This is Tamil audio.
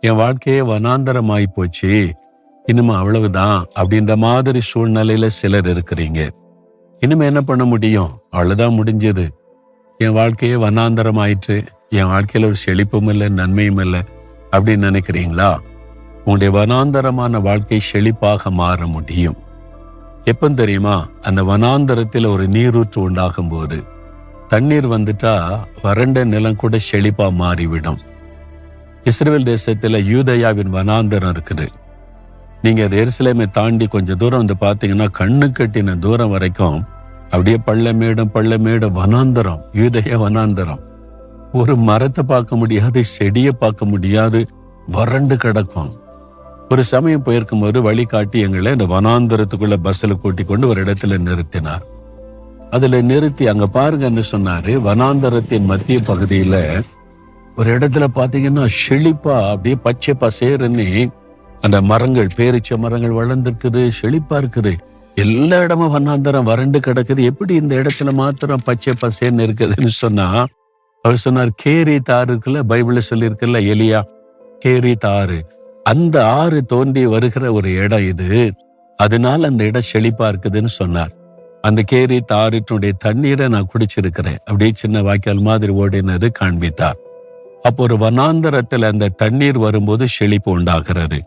என் வாழ்க்கையே வனாந்தரமாயி போச்சு. இனிமே அவ்வளவுதான் அப்படின்ற மாதிரி சூழ்நிலையில சிலர் இருக்கிறீங்க. இனிமே என்ன பண்ண முடியும்? அவ்வளவுதான் முடிஞ்சது. என் வாழ்க்கையே வனாந்தரம் ஆயிற்று என் வாழ்க்கையில ஒரு செழிப்பும் இல்லை நன்மையும் இல்லை அப்படின்னு நினைக்கிறீங்களா? உங்களுடைய வனாந்தரமான வாழ்க்கை செழிப்பாக மாற முடியும். எப்போ தெரியுமா? அந்த வனாந்தரத்தில் ஒரு நீரூற்று உண்டாகும் போது தண்ணீர் வந்துட்டா வறண்ட நிலம் கூட செழிப்பா மாறிவிடும். இஸ்ரேல் தேசத்தில் யூதயாவின் வனாந்தரம் இருக்குது. நீங்கள் எருசலேமை தாண்டி கொஞ்சம் தூரம் வந்து பார்த்தீங்கன்னா கண்ணு கட்டின தூரம் வரைக்கும் அப்படியே பள்ளமேடும் பள்ளமேடும் வனாந்தரம் யூதய வனாந்தரம். ஒரு மரத்தை பார்க்க முடியாது செடியை பார்க்க முடியாது வறண்டு கிடக்கும். ஒரு சமயம் போயிருக்கும் போது வழிகாட்டி எங்களை இந்த வனாந்தரத்துக்குள்ள பஸ்ஸில் கூட்டி கொண்டு ஒரு இடத்துல நிறுத்தினார். அதில் நிறுத்தி அங்கே பாருங்கன்னு சொன்னார். வனாந்தரத்தின் மத்திய பகுதியில் ஒரு இடத்துல பார்த்தீங்கன்னா செழிப்பா அப்படியே பச்சை பசேருன்னு அந்த மரங்கள் பேரிச்ச மரங்கள் வளர்ந்துருக்குது செழிப்பா இருக்குது. எல்லா இடமும் வண்ணாந்தரம் வறண்டு கிடக்குது. எப்படி இந்த இடத்துல மாத்திரம் பச்சை பசேன்னு இருக்குதுன்னு சொன்னா அவர் சொன்னார் கேரி தாறு இருக்குல்ல பைபிள்ல சொல்லியிருக்குல்ல எலியா கேரி தாறு. அந்த ஆறு தோன்றி வருகிற ஒரு இடம் இது. அதனால அந்த இடம் செழிப்பா இருக்குதுன்னு சொன்னார். அந்த கேரி தாரினுடைய தண்ணீரை நான் குடிச்சிருக்கிறேன். அப்படியே சின்ன வாய்க்கால் மாதிரி ஓடினது காண்பித்தார். அப்போ ஒரு வனாந்தரத்தில் அந்த தண்ணீர் வரும்போது செழிப்பு உண்டாகிறது.